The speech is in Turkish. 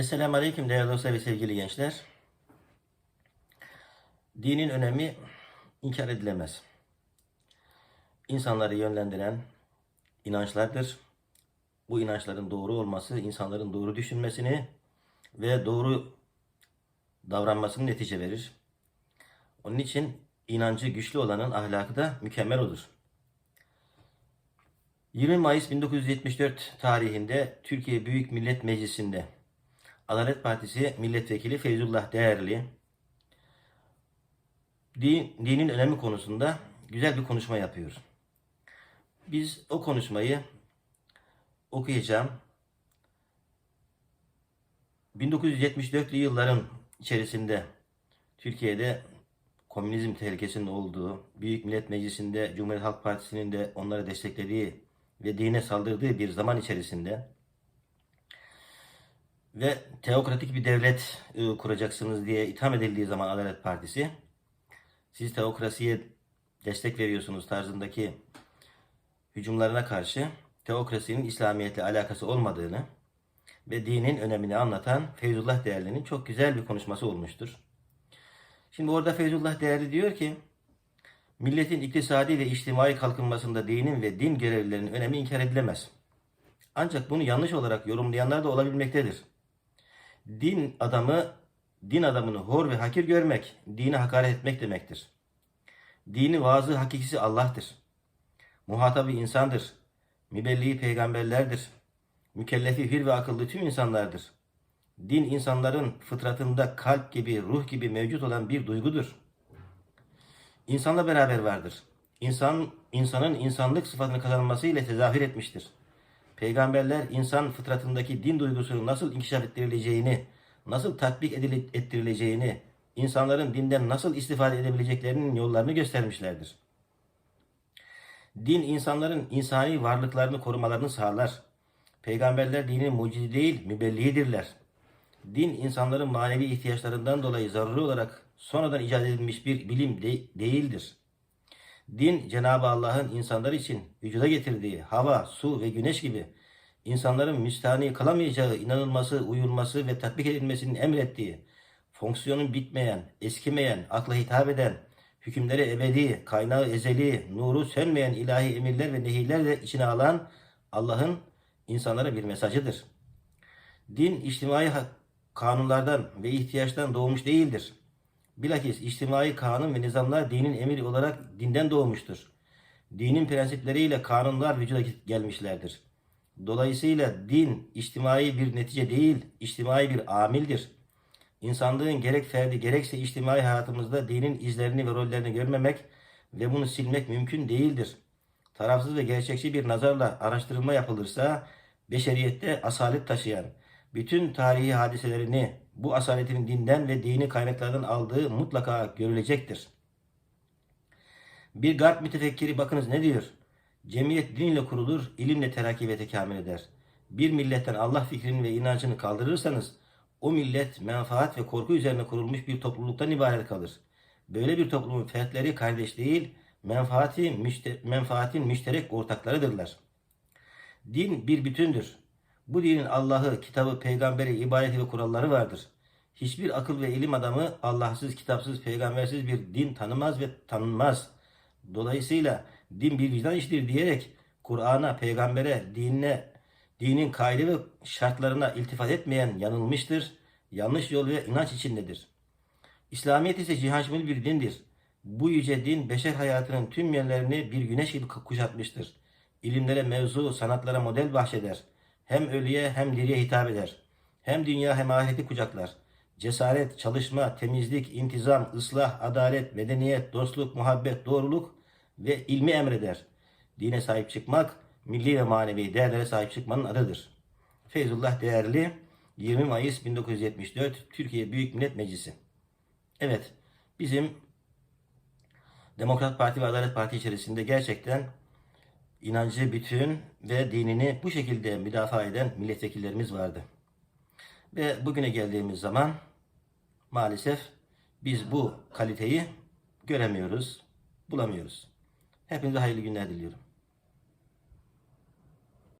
Esselamu Aleyküm değerli dostlar ve sevgili gençler. Dinin önemi inkar edilemez. İnsanları yönlendiren inançlardır. Bu inançların doğru olması insanların doğru düşünmesini ve doğru davranmasını netice verir. Onun için inancı güçlü olanın ahlakı da mükemmel olur. 20 Mayıs 1974 tarihinde Türkiye Büyük Millet Meclisi'nde Adalet Partisi Milletvekili Feyzullah Değerli din, dinin önemi konusunda güzel bir konuşma yapıyor. Biz o konuşmayı okuyacağım. 1974'lü yılların içerisinde Türkiye'de komünizm tehlikesinin olduğu, Büyük Millet Meclisi'nde Cumhuriyet Halk Partisi'nin de onları desteklediği ve dine saldırdığı bir zaman içerisinde ve teokratik bir devlet e, kuracaksınız diye itham edildiği zaman Adalet Partisi siz teokrasiye destek veriyorsunuz tarzındaki hücumlarına karşı teokrasinin İslamiyetle alakası olmadığını ve dinin önemini anlatan Feyzullah Değerli'nin çok güzel bir konuşması olmuştur. Şimdi orada Feyzullah Değerli diyor ki milletin iktisadi ve içtimai kalkınmasında dinin ve din görevlilerinin önemi inkar edilemez. Ancak bunu yanlış olarak yorumlayanlar da olabilmektedir. Din adamı, din adamını hor ve hakir görmek, dine hakaret etmek demektir. Dini vaazı hakikisi Allah'tır. Muhatabı insandır. Mübelliği peygamberlerdir. Mükellefi hür ve akıllı tüm insanlardır. Din insanların fıtratında kalp gibi, ruh gibi mevcut olan bir duygudur. İnsanla beraber vardır. İnsan, insanın insanlık sıfatını kazanmasıyla tezahür etmiştir. Peygamberler insan fıtratındaki din duygusunun nasıl inkişaf ettirileceğini, nasıl tatbik ettirileceğini, insanların dinden nasıl istifade edebileceklerinin yollarını göstermişlerdir. Din insanların insani varlıklarını korumalarını sağlar. Peygamberler dinin mucidi değil, mübelliğidirler. Din insanların manevi ihtiyaçlarından dolayı zaruri olarak sonradan icat edilmiş bir bilim de- değildir. Din Cenab-ı Allah'ın insanlar için vücuda getirdiği hava, su ve güneş gibi insanların müstahni kalamayacağı inanılması, uyulması ve tatbik edilmesinin emrettiği, fonksiyonun bitmeyen, eskimeyen, akla hitap eden, hükümleri ebedi, kaynağı ezeli, nuru sönmeyen ilahi emirler ve nehirler de içine alan Allah'ın insanlara bir mesajıdır. Din içtimai kanunlardan ve ihtiyaçtan doğmuş değildir. Bilakis içtimai kanun ve nizamlar dinin emri olarak dinden doğmuştur. Dinin prensipleriyle kanunlar vücuda gelmişlerdir. Dolayısıyla din içtimai bir netice değil, içtimai bir amildir. İnsanlığın gerek ferdi gerekse içtimai hayatımızda dinin izlerini ve rollerini görmemek ve bunu silmek mümkün değildir. Tarafsız ve gerçekçi bir nazarla araştırılma yapılırsa beşeriyette asalet taşıyan, bütün tarihi hadiselerini bu asaletin dinden ve dini kaynaklardan aldığı mutlaka görülecektir. Bir garp mütefekkiri bakınız ne diyor? Cemiyet din ile kurulur, ilimle terakki ve tekamül eder. Bir milletten Allah fikrini ve inancını kaldırırsanız o millet menfaat ve korku üzerine kurulmuş bir topluluktan ibaret kalır. Böyle bir toplumun fertleri kardeş değil, menfaati, müşte, menfaatin müşterek ortaklarıdırlar. Din bir bütündür. Bu dinin Allah'ı, kitabı, peygamberi, ibadeti ve kuralları vardır. Hiçbir akıl ve ilim adamı Allahsız, kitapsız, peygambersiz bir din tanımaz ve tanınmaz. Dolayısıyla din bir vicdan işidir diyerek Kur'an'a, peygambere, dinine, dinin kaide ve şartlarına iltifat etmeyen yanılmıştır. Yanlış yol ve inanç içindedir. İslamiyet ise cihanşmül bir dindir. Bu yüce din beşer hayatının tüm yönlerini bir güneş gibi kuşatmıştır. İlimlere mevzu, sanatlara model bahşeder. Hem ölüye hem diriye hitap eder. Hem dünya hem ahireti kucaklar. Cesaret, çalışma, temizlik, intizam, ıslah, adalet, medeniyet, dostluk, muhabbet, doğruluk ve ilmi emreder. Dine sahip çıkmak, milli ve manevi değerlere sahip çıkmanın adıdır. Feyzullah Değerli 20 Mayıs 1974 Türkiye Büyük Millet Meclisi. Evet, bizim Demokrat Parti ve Adalet Parti içerisinde gerçekten inancı bütün ve dinini bu şekilde müdafaa eden milletvekillerimiz vardı. Ve bugüne geldiğimiz zaman maalesef biz bu kaliteyi göremiyoruz, bulamıyoruz. Hepinize hayırlı günler diliyorum.